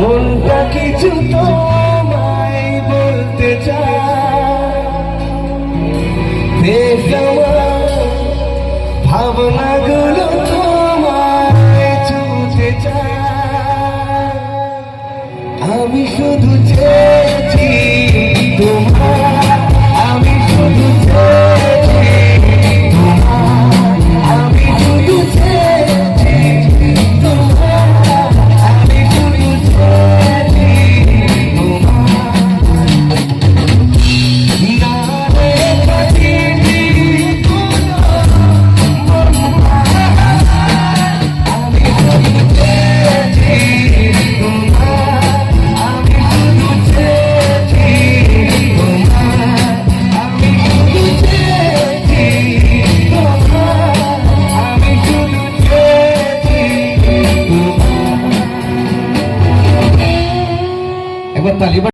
মনটা কিছু তোমায় বলতে চায়। ভাবনাগুলো ছুঁতে আমি শুধু চেয়ে Libertad, Libertad.